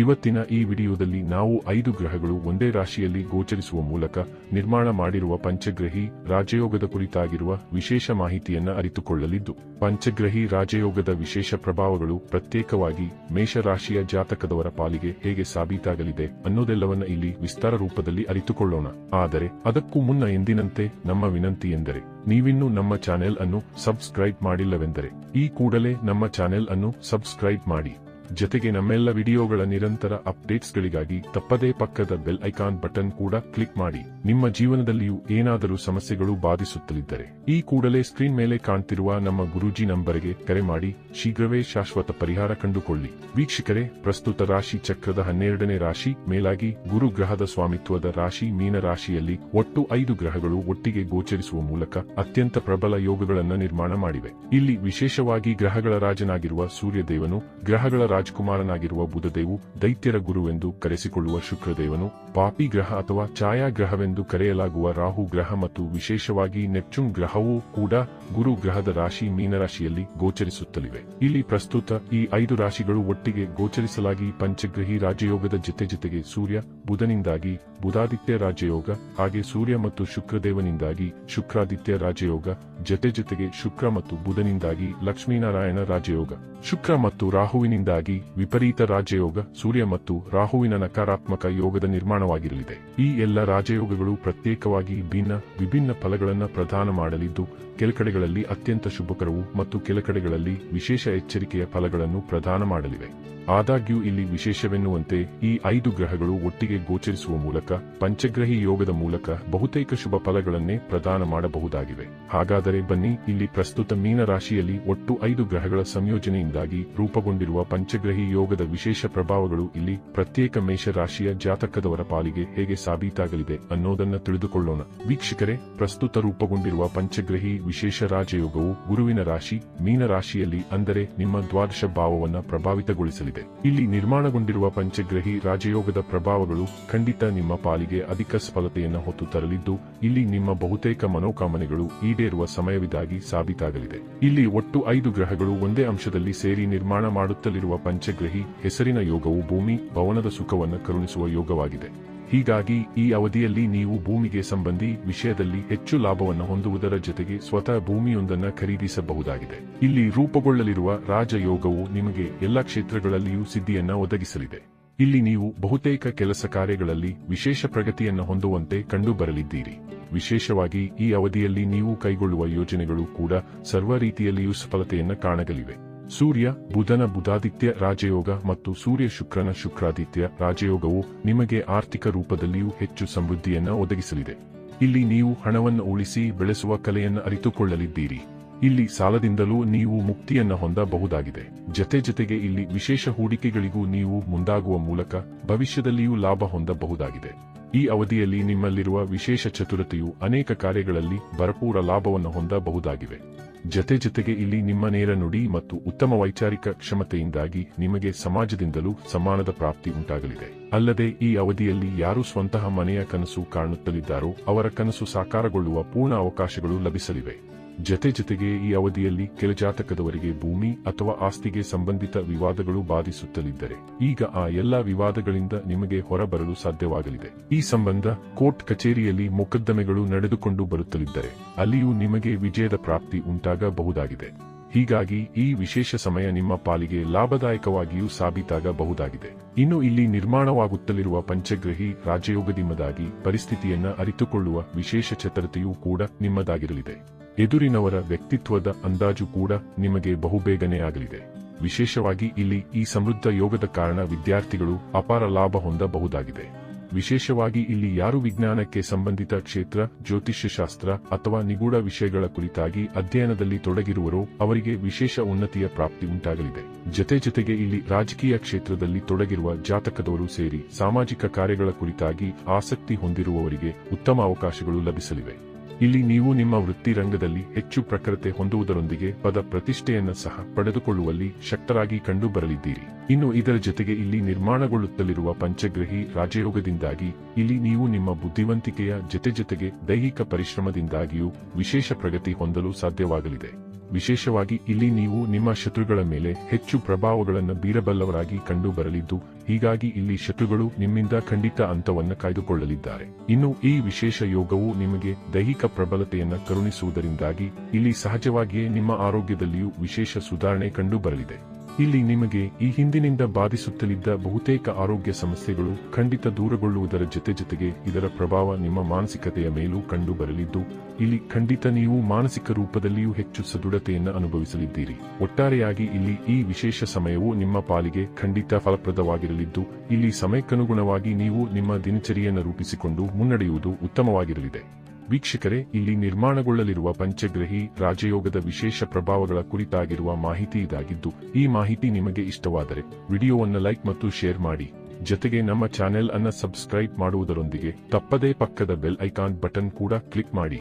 ಇವತ್ತಿನ ಈ ವಿಡಿಯೋದಲ್ಲಿ ನಾವು ಐದು ಗ್ರಹಗಳು ಒಂದೇ ರಾಶಿಯಲ್ಲಿ ಗೋಚರಿಸುವ ಮೂಲಕ ನಿರ್ಮಾಣ ಮಾಡಿರುವ ಪಂಚಗ್ರಹಿ ರಾಜಯೋಗದ ಕುರಿತಾಗಿರುವ ವಿಶೇಷ ಮಾಹಿತಿಯನ್ನ ಅರಿತುಕೊಳ್ಳಲಿದ್ದು, ಪಂಚಗ್ರಹಿ ರಾಜಯೋಗದ ವಿಶೇಷ ಪ್ರಭಾವಗಳು ಪ್ರತ್ಯೇಕವಾಗಿ ಮೇಷರಾಶಿಯ ಜಾತಕದವರ ಪಾಲಿಗೆ ಹೇಗೆ ಸಾಬೀತಾಗಲಿದೆ ಅನ್ನೋದೆಲ್ಲವನ್ನ ಇಲ್ಲಿ ವಿಸ್ತಾರ ರೂಪದಲ್ಲಿ ಅರಿತುಕೊಳ್ಳೋಣ. ಆದರೆ ಅದಕ್ಕೂ ಮುನ್ನ ಎಂದಿನಂತೆ ನಮ್ಮ ವಿನಂತಿ ಎಂದರೆ, ನೀವಿನ್ನೂ ನಮ್ಮ ಚಾನೆಲ್ ಅನ್ನು ಸಬ್ಸ್ಕ್ರೈಬ್ ಮಾಡಿಲ್ಲವೆಂದರೆ, ಈ ಕೂಡಲೇ ನಮ್ಮ ಚಾನೆಲ್ ಅನ್ನು ಸಬ್ಸ್ಕ್ರೈಬ್ ಮಾಡಿ. ಜತೆಗೆ ನಮ್ಮೆಲ್ಲ ವಿಡಿಯೋಗಳ ನಿರಂತರ ಅಪ್ಡೇಟ್ಸ್ಗಳಿಗಾಗಿ ತಪ್ಪದೇ ಪಕ್ಕದ ಬೆಲ್ ಐಕಾನ್ ಬಟನ್ ಕೂಡ ಕ್ಲಿಕ್ ಮಾಡಿ. ನಿಮ್ಮ ಜೀವನದಲ್ಲಿಯೂ ಏನಾದರೂ ಸಮಸ್ಯೆಗಳು ಬಾಧಿಸುತ್ತಲಿದ್ದರೆ ಈ ಕೂಡಲೇ ಸ್ಕ್ರೀನ್ ಮೇಲೆ ಕಾಣ್ತಿರುವ ನಮ್ಮ ಗುರೂಜಿ ನಂಬರ್ಗೆ ಕರೆ ಮಾಡಿ. ಶೀಘ್ರವೇ ಶಾಶ್ವತ ಪರಿಹಾರ ಕಂಡುಕೊಳ್ಳಿ. ವೀಕ್ಷಕರೇ, ಪ್ರಸ್ತುತ ರಾಶಿ ಚಕ್ರದ ಹನ್ನೆರಡನೇ ರಾಶಿ ಮೇಲಾಗಿ ಗುರು ಗ್ರಹದ ಸ್ವಾಮಿತ್ವದ ರಾಶಿ ಮೀನ ರಾಶಿಯಲ್ಲಿ ಒಟ್ಟು ಐದು ಗ್ರಹಗಳು ಒಟ್ಟಿಗೆ ಗೋಚರಿಸುವ ಮೂಲಕ ಅತ್ಯಂತ ಪ್ರಬಲ ಯೋಗಗಳನ್ನು ನಿರ್ಮಾಣ ಮಾಡಿವೆ. ಇಲ್ಲಿ ವಿಶೇಷವಾಗಿ ಗ್ರಹಗಳ ರಾಜನಾಗಿರುವ ಸೂರ್ಯದೇವನು ಗ್ರಹಗಳ ರಾಜಕುಮಾರನಾಗಿರುವ ಬುಧದೇವು ದೈತ್ಯರ ಗುರುವೆಂದು ಕರೆಸಿಕೊಳ್ಳುವ ಶುಕ್ರದೇವನು ಪಾಪಿ ಗ್ರಹ ಅಥವಾ ಛಾಯಾಗ್ರಹವೆಂದು ಕರೆಯಲಾಗುವ ರಾಹು ಗ್ರಹ ಮತ್ತು ವಿಶೇಷವಾಗಿ ನೆಪ್ಚೂನ್ ಗ್ರಹವೂ ಕೂಡ ಗುರು ಗ್ರಹದ ರಾಶಿ ಮೀನರಾಶಿಯಲ್ಲಿ ಗೋಚರಿಸುತ್ತಲಿವೆ. ಇಲ್ಲಿ ಪ್ರಸ್ತುತ ಈ ಐದು ರಾಶಿಗಳು ಒಟ್ಟಿಗೆ ಗೋಚರಿಸಲಾಗಿ ಪಂಚಗ್ರಹಿ ರಾಜಯೋಗದ ಜೊತೆ ಜೊತೆಗೆ ಸೂರ್ಯ, ಬುಧನಿಂದಾಗಿ ಬುಧಾದಿತ್ಯ ರಾಜಯೋಗ, ಹಾಗೆ ಸೂರ್ಯ ಮತ್ತು ಶುಕ್ರದೇವನಿಂದಾಗಿ ಶುಕ್ರಾದಿತ್ಯ ರಾಜಯೋಗ, ಜೊತೆ ಜೊತೆಗೆ ಶುಕ್ರ ಮತ್ತು ಬುಧನಿಂದಾಗಿ ಲಕ್ಷ್ಮೀನಾರಾಯಣ ರಾಜಯೋಗ. ಶುಕ್ರ ಮತ್ತು ರಾಹುವಿನಿಂದಾಗಿ ವಿಪರೀತ ರಾಜಯೋಗ, ಸೂರ್ಯ ಮತ್ತು ರಾಹುವಿನ ನಕಾರಾತ್ಮಕ ಯೋಗದ ನಿರ್ಮಾಣವಾಗಿರಲಿದೆ. ಈ ಎಲ್ಲ ರಾಜಯೋಗಗಳು ಪ್ರತ್ಯೇಕವಾಗಿ ಭಿನ್ನ, ವಿಭಿನ್ನ ಫಲಗಳನ್ನು ಪ್ರದಾನ ಮಾಡಲಿದ್ದು ಕೆಲಕಡೆಗಳಲ್ಲಿ ಅತ್ಯಂತ ಶುಭಕರವು ಮತ್ತು ಕೆಲಕಡೆಗಳಲ್ಲಿ ವಿಶೇಷ ಎಚ್ಚರಿಕೆಯ ಫಲಗಳನ್ನು ಪ್ರದಾನ ಮಾಡಲಿವೆ. ಆದಾಗ್ಯೂ ಇಲ್ಲಿ ವಿಶೇಷವೆನ್ನುವಂತೆ ಈ ಐದು ಗ್ರಹಗಳು ಒಟ್ಟಿಗೆ ಗೋಚರಿಸುವ ಮೂಲಕ, ಪಂಚಗ್ರಹಿ ಯೋಗದ ಮೂಲಕ ಬಹುತೇಕ ಶುಭ ಫಲಗಳನ್ನೇ ಪ್ರದಾನ ಮಾಡಬಹುದಾಗಿವೆ. ಹಾಗಾದರೆ ಬನ್ನಿ, ಇಲ್ಲಿ ಪ್ರಸ್ತುತ ಮೀನರಾಶಿಯಲ್ಲಿ ಒಟ್ಟು ಐದು ಗ್ರಹಗಳ ಸಂಯೋಜನೆಯಿಂದಾಗಿ ರೂಪುಗೊಂಡಿರುವ ಪಂಚಗ್ರಹಿ ಯೋಗದ ವಿಶೇಷ ಪ್ರಭಾವಗಳು ಇಲ್ಲಿ ಪ್ರತ್ಯೇಕ ಮೇಷ ರಾಶಿಯ ಜಾತಕದವರ ಪಾಲಿಗೆ ಹೇಗೆ ಸಾಬೀತಾಗಲಿದೆ ಅನ್ನೋದನ್ನ ತಿಳಿದುಕೊಳ್ಳೋಣ. ವೀಕ್ಷಕರೇ, ಪ್ರಸ್ತುತ ರೂಪುಗೊಂಡಿರುವ ಪಂಚಗ್ರಹಿ ವಿಶೇಷ ರಾಜಯೋಗವು ಗುರುವಿನ ರಾಶಿ, ಮೀನ ರಾಶಿಯಲ್ಲಿ ಅಂದರೆ ನಿಮ್ಮ ದ್ವಾದಶ ಭಾವವನ್ನ ಪ್ರಭಾವಿತಗೊಳಿಸಲಿದೆ. ಇಲ್ಲಿ ನಿರ್ಮಾಣಗೊಂಡಿರುವ ಪಂಚಗ್ರಹಿ ರಾಜಯೋಗದ ಪ್ರಭಾವಗಳು ಖಂಡಿತ ನಿಮ್ಮ ಪಾಲಿಗೆ ಅಧಿಕ ಸ್ಫಲತೆಯನ್ನು ಹೊತ್ತು ತರಲಿದ್ದು, ಇಲ್ಲಿ ನಿಮ್ಮ ಬಹುತೇಕ ಮನೋಕಾಮನೆಗಳು ಈಡೇರುವ ಸಮಯವಿದಾಗಿ ಸಾಬೀತಾಗಲಿದೆ. ಇಲ್ಲಿ ಒಟ್ಟು ಐದು ಗ್ರಹಗಳು ಒಂದೇ ಅಂಶದಲ್ಲಿ ಸೇರಿ ನಿರ್ಮಾಣ ಮಾಡುತ್ತಲಿರುವ ಪಂಚಗ್ರಹಿ, ಹೆಸರಿನ ಯೋಗವು ಭೂಮಿ, ಭವನದ ಸುಖವನ್ನು ಕರುಣಿಸುವ ಯೋಗವಾಗಿದೆ. ಹೀಗಾಗಿ, ಈ ಅವಧಿಯಲ್ಲಿ ನೀವು ಭೂಮಿಗೆ ಸಂಬಂಧಿ ವಿಷಯದಲ್ಲಿ ಹೆಚ್ಚು ಲಾಭವನ್ನು ಹೊಂದುವುದರ ಜೊತೆಗೆ ಸ್ವತಃ ಭೂಮಿಯೊಂದನ್ನು ಖರೀದಿಸಬಹುದಾಗಿದೆ. ಇಲ್ಲಿ ರೂಪುಗೊಳ್ಳಲಿರುವ ರಾಜಯೋಗವು ನಿಮಗೆ ಎಲ್ಲ ಕ್ಷೇತ್ರಗಳಲ್ಲಿಯೂ ಸಿದ್ಧಿಯನ್ನ ಒದಗಿಸಲಿದೆ. ಇಲ್ಲಿ ನೀವು ಬಹುತೇಕ ಕೆಲಸ ಕಾರ್ಯಗಳಲ್ಲಿ ವಿಶೇಷ ಪ್ರಗತಿಯನ್ನು ಹೊಂದುವಂತೆ ಕಂಡುಬರಲಿದ್ದೀರಿ. ವಿಶೇಷವಾಗಿ, ಈ ಅವಧಿಯಲ್ಲಿ ನೀವು ಕೈಗೊಳ್ಳುವ ಯೋಜನೆಗಳು ಕೂಡ ಸರ್ವ ರೀತಿಯಲ್ಲಿಯೂ ಸಫಲತೆಯನ್ನು ಕಾಣಗಲಿವೆ. ಸೂರ್ಯ, ಬುಧನ ಬುಧಾದಿತ್ಯ ರಾಜಯೋಗ ಮತ್ತು ಸೂರ್ಯ ಶುಕ್ರನ ಶುಕ್ರಾದಿತ್ಯ ರಾಜಯೋಗವು ನಿಮಗೆ ಆರ್ಥಿಕ ರೂಪದಲ್ಲಿಯೂ ಹೆಚ್ಚು ಸಮೃದ್ಧಿಯನ್ನು ಒದಗಿಸಲಿದೆ. ಇಲ್ಲಿ ನೀವು ಹಣವನ್ನು ಉಳಿಸಿ ಬೆಳೆಸುವ ಕಲೆಯನ್ನು ಅರಿತುಕೊಳ್ಳಲಿದ್ದೀರಿ. ಇಲ್ಲಿ ಸಾಲದಿಂದಲೂ ನೀವು ಮುಕ್ತಿಯನ್ನ ಹೊಂದಬಹುದಾಗಿದೆ. ಜತೆ ಜತೆಗೆ ಇಲ್ಲಿ ವಿಶೇಷ ಹೂಡಿಕೆಗಳಿಗೂ ನೀವು ಮುಂದಾಗುವ ಮೂಲಕ ಭವಿಷ್ಯದಲ್ಲಿಯೂ ಲಾಭ ಹೊಂದಬಹುದಾಗಿದೆ. ಈ ಅವಧಿಯಲ್ಲಿ ನಿಮ್ಮಲ್ಲಿರುವ ವಿಶೇಷ ಚತುರತೆಯು ಅನೇಕ ಕಾರ್ಯಗಳಲ್ಲಿ ಭರಪೂರ ಲಾಭವನ್ನು ಹೊಂದಬಹುದಾಗಿವೆ. ಜತೆ ಜತೆಗೆ ಇಲ್ಲಿ ನಿಮ್ಮ ನೇರ ನುಡಿ ಮತ್ತು ಉತ್ತಮ ವೈಚಾರಿಕ ಕ್ಷಮತೆಯಿಂದಾಗಿ ನಿಮಗೆ ಸಮಾಜದಿಂದಲೂ ಸಮಾನದ ಪ್ರಾಪ್ತಿ ಉಂಟಾಗಲಿದೆ. ಅಲ್ಲದೆ ಈ ಅವಧಿಯಲ್ಲಿ ಯಾರು ಸ್ವಂತಹ ಮನೆಯ ಕನಸು ಕಾಣುತ್ತಲಿದ್ದಾರೋ ಅವರ ಕನಸು ಸಾಕಾರಗೊಳ್ಳುವ ಪೂರ್ಣ ಅವಕಾಶಗಳು ಲಭಿಸಲಿವೆ. ಜತೆ ಜತೆಗೆ ಈ ಅವಧಿಯಲ್ಲಿ ಕೆಲ ಜಾತಕದವರಿಗೆ ಭೂಮಿ ಅಥವಾ ಆಸ್ತಿಗೆ ಸಂಬಂಧಿತ ವಿವಾದಗಳು ಬಾಧಿಸುತ್ತಲಿದ್ದರೆ, ಈಗ ಆ ಎಲ್ಲಾ ವಿವಾದಗಳಿಂದ ನಿಮಗೆ ಹೊರಬರಲು ಸಾಧ್ಯವಾಗಲಿದೆ. ಈ ಸಂಬಂಧ ಕೋರ್ಟ್ ಕಚೇರಿಯಲ್ಲಿ ಮೊಕದ್ದಮೆಗಳು ನಡೆದುಕೊಂಡು ಬರುತ್ತಲಿದ್ದರೆ, ಅಲ್ಲಿಯೂ ನಿಮಗೆ ವಿಜಯದ ಪ್ರಾಪ್ತಿ ಉಂಟಾಗಬಹುದಾಗಿದೆ. ಹೀಗಾಗಿ ಈ ವಿಶೇಷ ಸಮಯ ನಿಮ್ಮ ಪಾಲಿಗೆ ಲಾಭದಾಯಕವಾಗಿಯೂ ಸಾಬೀತಾಗಬಹುದಾಗಿದೆ. ಇನ್ನು ಇಲ್ಲಿ ನಿರ್ಮಾಣವಾಗುತ್ತಲಿರುವ ಪಂಚಗ್ರಹಿ ರಾಜಯೋಗದಿಂದಾಗಿ ಪರಿಸ್ಥಿತಿಯನ್ನ ಅರಿತುಕೊಳ್ಳುವ ವಿಶೇಷ ಚತುರತೆಯೂ ಕೂಡ ನಿಮ್ಮದಾಗಿರಲಿದೆ. ಎದುರಿನವರ ವ್ಯಕ್ತಿತ್ವದ ಅಂದಾಜು ಕೂಡ ನಿಮಗೆ ಬಹುಬೇಗನೆ ಆಗಲಿದೆ. ವಿಶೇಷವಾಗಿ ಇಲ್ಲಿ ಈ ಸಮೃದ್ಧ ಯೋಗದ ಕಾರಣ ವಿದ್ಯಾರ್ಥಿಗಳು ಅಪಾರ ಲಾಭ ಹೊಂದಬಹುದಾಗಿದೆ. ವಿಶೇಷವಾಗಿ ಇಲ್ಲಿ ಯಾರು ವಿಜ್ಞಾನಕ್ಕೆ ಸಂಬಂಧಿತ ಕ್ಷೇತ್ರ, ಜ್ಯೋತಿಷ್ಯಶಾಸ್ತ್ರ ಅಥವಾ ನಿಗೂಢ ವಿಷಯಗಳ ಕುರಿತಾಗಿ ಅಧ್ಯಯನದಲ್ಲಿ ತೊಡಗಿರುವರೋ ಅವರಿಗೆ ವಿಶೇಷ ಉನ್ನತಿಯ ಪ್ರಾಪ್ತಿ ಉಂಟಾಗಲಿದೆ. ಜತೆ ಜತೆಗೆ ಇಲ್ಲಿ ರಾಜಕೀಯ ಕ್ಷೇತ್ರದಲ್ಲಿ ತೊಡಗಿರುವ ಜಾತಕದವರು ಸೇರಿ ಸಾಮಾಜಿಕ ಕಾರ್ಯಗಳ ಕುರಿತಾಗಿ ಆಸಕ್ತಿ ಹೊಂದಿರುವವರಿಗೆ ಉತ್ತಮ ಅವಕಾಶಗಳು ಲಭಿಸಲಿವೆ. ಇಲ್ಲಿ ನೀವು ನಿಮ್ಮ ವೃತ್ತಿರಂಗದಲ್ಲಿ ಹೆಚ್ಚು ಪ್ರಖರತೆ ಹೊಂದುವುದರೊಂದಿಗೆ ಪದ ಪ್ರತಿಷ್ಠೆಯನ್ನು ಸಹ ಪಡೆದುಕೊಳ್ಳುವಲ್ಲಿ ಶಕ್ತರಾಗಿ ಕಂಡುಬರಲಿದ್ದೀರಿ. ಇನ್ನು ಇದರ ಜೊತೆಗೆ ಇಲ್ಲಿ ನಿರ್ಮಾಣಗೊಳ್ಳುತ್ತಲಿರುವ ಪಂಚಗ್ರಹಿ ರಾಜಯೋಗದಿಂದಾಗಿ ಇಲ್ಲಿ ನೀವು ನಿಮ್ಮ ಬುದ್ಧಿವಂತಿಕೆಯ ಜೊತೆ ಜೊತೆಗೆ ದೈಹಿಕ ಪರಿಶ್ರಮದಿಂದಾಗಿಯೂ ವಿಶೇಷ ಪ್ರಗತಿ ಹೊಂದಲು ಸಾಧ್ಯವಾಗಲಿದೆ. ವಿಶೇಷವಾಗಿ ಇಲ್ಲಿ ನೀವು ನಿಮ್ಮ ಶತ್ರುಗಳ ಮೇಲೆ ಹೆಚ್ಚು ಪ್ರಭಾವಗಳನ್ನು ಬೀರಬಲ್ಲವರಾಗಿ ಕಂಡು ಬರಲಿದ್ದು ಹೀಗಾಗಿ ಇಲ್ಲಿ ಶತ್ರುಗಳು ನಿಮ್ಮಿಂದ ಖಂಡಿತ ಅಂತವನ್ನು ಕಾಯ್ದುಕೊಳ್ಳಲಿದ್ದಾರೆ. ಇನ್ನು ಈ ವಿಶೇಷ ಯೋಗವು ನಿಮಗೆ ದೈಹಿಕ ಪ್ರಬಲತೆಯನ್ನು ಕರುಣಿಸುವುದರಿಂದಾಗಿ ಇಲ್ಲಿ ಸಹಜವಾಗಿಯೇ ನಿಮ್ಮ ಆರೋಗ್ಯದಲ್ಲಿಯೂ ವಿಶೇಷ ಸುಧಾರಣೆ ಕಂಡು ಬರಲಿದೆ ಇಲ್ಲಿ ನಿಮಗೆ ಈ ಹಿಂದಿನಿಂದ ಬಾಧಿಸುತ್ತಲಿದ್ದ ಬಹುತೇಕ ಆರೋಗ್ಯ ಸಮಸ್ಯೆಗಳು ಖಂಡಿತ ದೂರಗೊಳ್ಳುವುದರ ಜೊತೆ ಜೊತೆಗೆ ಇದರ ಪ್ರಭಾವ ನಿಮ್ಮ ಮಾನಸಿಕತೆಯ ಮೇಲೂ ಕಂಡು ಬರಲಿದ್ದು, ಇಲ್ಲಿ ಖಂಡಿತ ನೀವು ಮಾನಸಿಕ ರೂಪದಲ್ಲಿಯೂ ಹೆಚ್ಚು ಸದೃಢತೆಯನ್ನು ಅನುಭವಿಸಲಿದ್ದೀರಿ. ಒಟ್ಟಾರೆಯಾಗಿ ಇಲ್ಲಿ ಈ ವಿಶೇಷ ಸಮಯವು ನಿಮ್ಮ ಪಾಲಿಗೆ ಖಂಡಿತ ಫಲಪ್ರದವಾಗಿರಲಿದ್ದು, ಇಲ್ಲಿ ಸಮಯಕ್ಕನುಗುಣವಾಗಿ ನೀವು ನಿಮ್ಮ ದಿನಚರಿಯನ್ನು ರೂಪಿಸಿಕೊಂಡು ಮುನ್ನಡೆಯುವುದು ಉತ್ತಮವಾಗಿರಲಿದೆ. ವೀಕ್ಷಕರೇ, ಇಲ್ಲಿ ನಿರ್ಮಾಣಗೊಳ್ಳಲಿರುವ ಪಂಚಗ್ರಹಿ ರಾಜಯೋಗದ ವಿಶೇಷ ಪ್ರಭಾವಗಳ ಕುರಿತಾಗಿರುವ ಮಾಹಿತಿ ಇದಾಗಿದ್ದು, ಈ ಮಾಹಿತಿ ನಿಮಗೆ ಇಷ್ಟವಾದರೆ ವಿಡಿಯೋವನ್ನು ಲೈಕ್ ಮತ್ತು ಶೇರ್ ಮಾಡಿ. ಜೊತೆಗೆ ನಮ್ಮ ಚಾನೆಲ್ ಅನ್ನ ಸಬ್ಸ್ಕ್ರೈಬ್ ಮಾಡುವುದರೊಂದಿಗೆ ತಪ್ಪದೇ ಪಕ್ಕದ ಬೆಲ್ ಐಕಾನ್ ಬಟನ್ ಕೂಡ ಕ್ಲಿಕ್ ಮಾಡಿ.